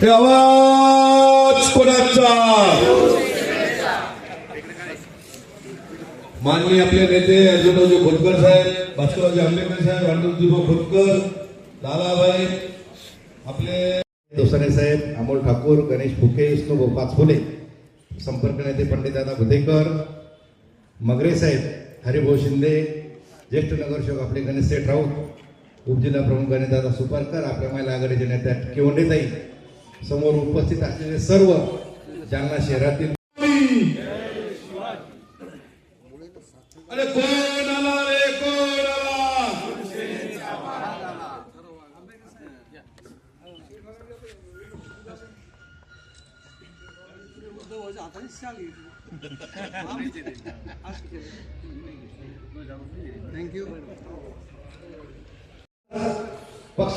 हे आवाज कोणाचा माननीय आपले नेते अर्जुनरावजी खोतकर साहेब भास्कररावजी आंबेडकर साहेब अर्जुनजीभाऊ खोतकर लालाभाई आपले दोसाने साहेब अमोल ठाकूर गणेश फुके विष्णू पाचफुले संपर्क नेते पंडितदादा बुधेकर मगरे साहेब हरिभाऊ शिंदे ज्येष्ठ नगरसेवक आपले गणेश सेठ राऊत उपजिल्हा प्रमुख गणेशदादा सुपारकर आपल्या महिला आघाडीचे नेत्या किवंडेताई समोर उपस्थित असलेले सर्व जालना शहरातील अरे कोण आला रे? कोण आला? पक्ष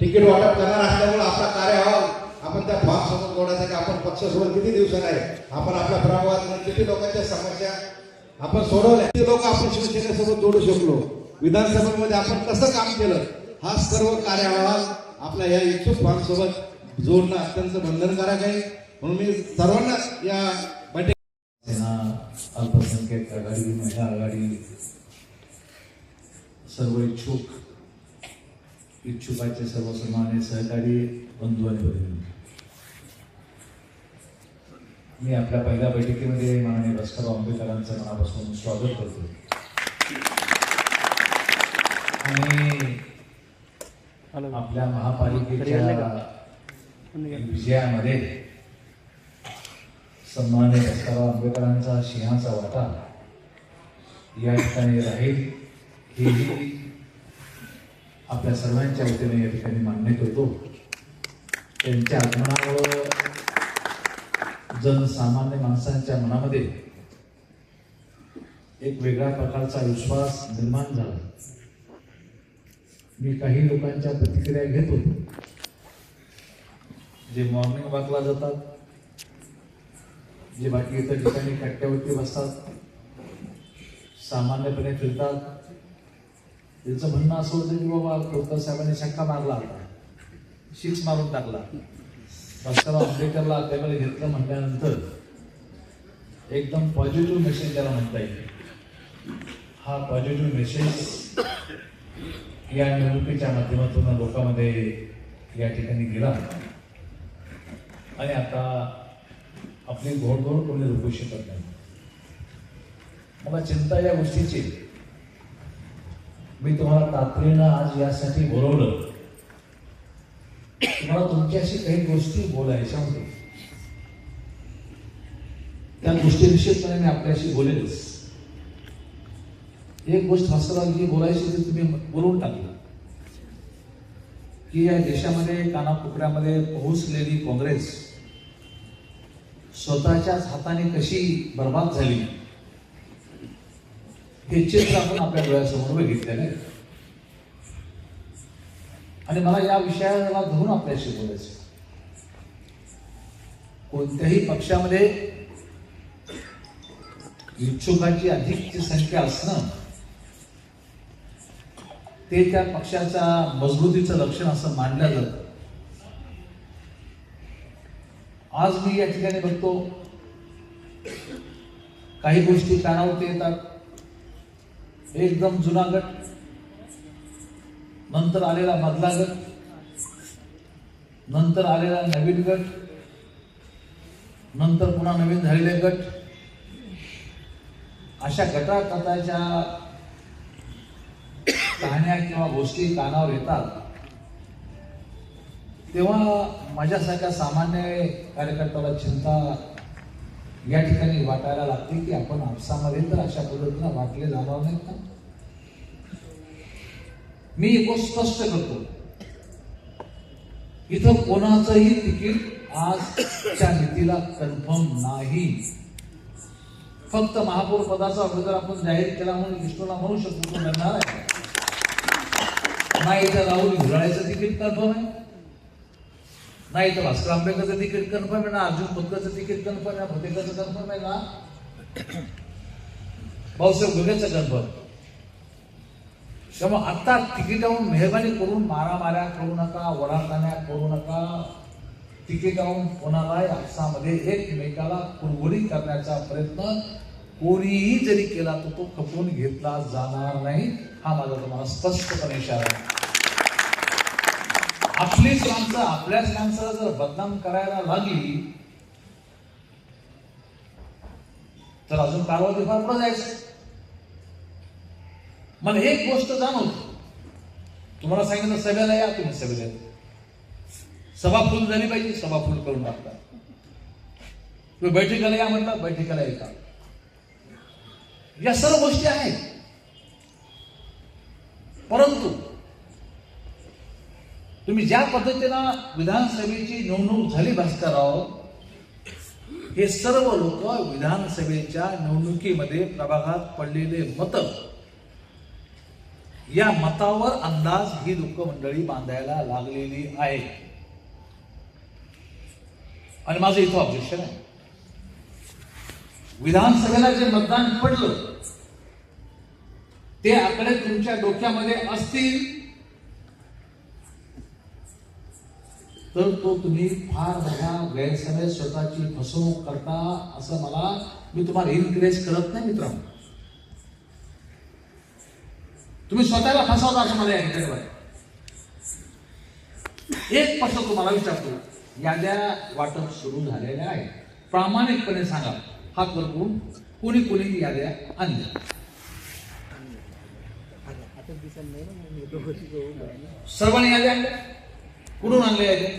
तिकीट वाटप करणार असल्यामुळे आपला कार्य आपण त्या भाग सोबत की आपण पक्षासोबत किती दिवसात आहे? आपण आपल्या प्रभावात किती लोकांच्या समस्या आपण सोडवल्या? किती लोक आपण शिवसेनेसोबत जोडू शकलो? विधानसभेमध्ये आपण कसं काम केलं? हा सर्व कार्य आपल्या या इच्छुक भागसोबत जोडणं अत्यंत बंधनकारक आहे. म्हणून मी सर्वांना या बैठक अल्पसंख्याक आघाडी महिला आघाडी सर्व इच्छुक इच्छुकाचे सर्व सन्मान्य सहकारी बंधू आणि भगिनी मी आपल्या पहिल्या बैठकीमध्ये माननीय भास्करराव आंबेडकरांचं मनापासून स्वागत करतो. आणि आपल्या महापालिकेच्या विजयामध्ये सन्मान्य भास्करराव आंबेडकरांचा सिंहाचा वाटा या ठिकाणी राहील हेही आपल्या सर्वांच्या वतीने या ठिकाणी मान्य करतो. त्यांच्या आगमनावर जनसामान्य माणसांच्या मनामध्ये एक वेगळ्या प्रकारचा विश्वास निर्माण झाला. मी काही लोकांच्या प्रतिक्रिया घेत होतो. जे मॉर्निंग वॉकला जातात जे बाकी इतर ठिकाणी कट्ट्यावरती बसतात सामान्यपणे फिरतात. त्यांचं म्हणणं असं होतं की बाबा खोतकर साहेबांनी शक्का मारला. होता शिक्स मारून टाकला. भास्करराव आंबेडकरला आपल्याकडे घेतलं म्हटल्यानंतर एकदम पॉझिटिव्ह मेसेज त्याला म्हणता येईल. हा पॉझिटिव्ह मेसेज या निवडणुकीच्या माध्यमातून लोकांमध्ये या ठिकाणी गेला आणि आता आपली घोडदोड कोणी रोखू शकत नाही. मला चिंता या गोष्टीची मी तुम्हाला तातडीनं आज यासाठी बोलवलं. मला तुमच्याशी काही गोष्टी बोलायच्या होत्या. त्या गोष्टीविषयीपणे मी आपल्याशी बोलेलच. एक गोष्ट भास्कररावजी बोलायची ती तुम्ही बोलून टाकली. की या देशामध्ये कानाकोपऱ्यामध्ये पोहोचलेली काँग्रेस स्वतःच्याच हाताने कशी बर्बाद झाली हे चित्र आपण आपल्या डोळ्यासमोर बघितलेलं आहे. आणि मला या विषयाला धरून आपल्याशी बोलायचं कोणत्याही पक्षामध्ये इच्छुकाची अधिकची संख्या असणं ते त्या पक्षाच्या मजबूतीचं लक्षण असं मानलं जातं. आज मी या ठिकाणी बघतो काही गोष्टी कानावरती येतात. एकदम जुना गट नंतर आलेला मधला गट नंतर आलेला नवीन गट नंतर पुन्हा नवीन झालेले गट. अशा गटागटाच्या कहाण्या किंवा गोष्टी कानावर येतात. तेव्हा माझ्यासारख्या सामान्य कार्यकर्त्याला चिंता या ठिकाणी वाटायला लागते की आपण आपसामध्ये तर अशा पद्धतीनं वाटले जाणार नाहीत का? मी एक गोष्ट स्पष्ट करतो. इथं कोणाचंही तिकीट आजच्या नीतीला कन्फर्म नाही. फक्त महापौर पदाचा अगोदर आपण जाहीर केला म्हणून विष्णूला म्हणू शकतो तो लढणार आहे. नाही तर राहुल घुराळ्याचं तिकीट कन्फर्म आहे. नाही तर भास्कर आंबेडकरचं तिकीट कन्फर्म आहे ना अर्जुन खोतकरचं तिकीट कन्फर्म आहे फतेकरचं कन्फर्म आहे ना? भाऊसाहेब गुगेचं कन्फर्म. त्यामुळे आत्ता तिकिटावरून मेहरबानी करून मारामाऱ्या करू नका वडाखाण्या करू नका. टिकेकावून कोणालाही आपसामध्ये एकमेकाला कुरगुरी करण्याचा प्रयत्न कोणीही जरी केला तर तो खपवून घेतला जाणार नाही. हा माझा तुम्हाला स्पष्टपणे इशारा आहे. आपलीच माणसं आपल्याच माणसाला जर बदनाम करायला लागली तर अजून कारवाई फार पुढे जायचं. मला एक गोष्ट जाणवते तुम्हाला सांगितलं सभेला या तुम्ही सभेला. सभा फुल झाली पाहिजे सभा फुल करून टाकता. तुम्ही बैठकीला या म्हटलं बैठकीला येता या सर्व गोष्टी आहेत. परंतु तुम्ही ज्या पद्धतीनं विधानसभेची निवडणूक झाली भास्करराव हे सर्व लोक विधानसभेच्या निवडणुकीमध्ये प्रभागात पडलेले मत या मतावर अंदाज ही लोक मंडळी बांधायला लागलेली आहे. आणि माझं इथं ऑब्जेक्शन आहे. विधानसभेला जे मतदान पडलं ते आकडे तुमच्या डोक्यामध्ये असतील तर तो तुम्ही फार मोठा गैरसमज स्वतःची फसवणूक करता असं मला मी तुम्हाला इनक्रेज करत नाही मित्रांनो. तुम्ही स्वतःला फसवता असं मला या एक प्रश्न तुम्हाला विचारतो. याद्या वाटप सुरू झालेल्या आहे प्रामाणिकपणे सांगा. हात वर करून कोणी कोणी याद्या आणल्या? सर्वांनी याद्या आणल्या? कुठून आणल्या याद्या?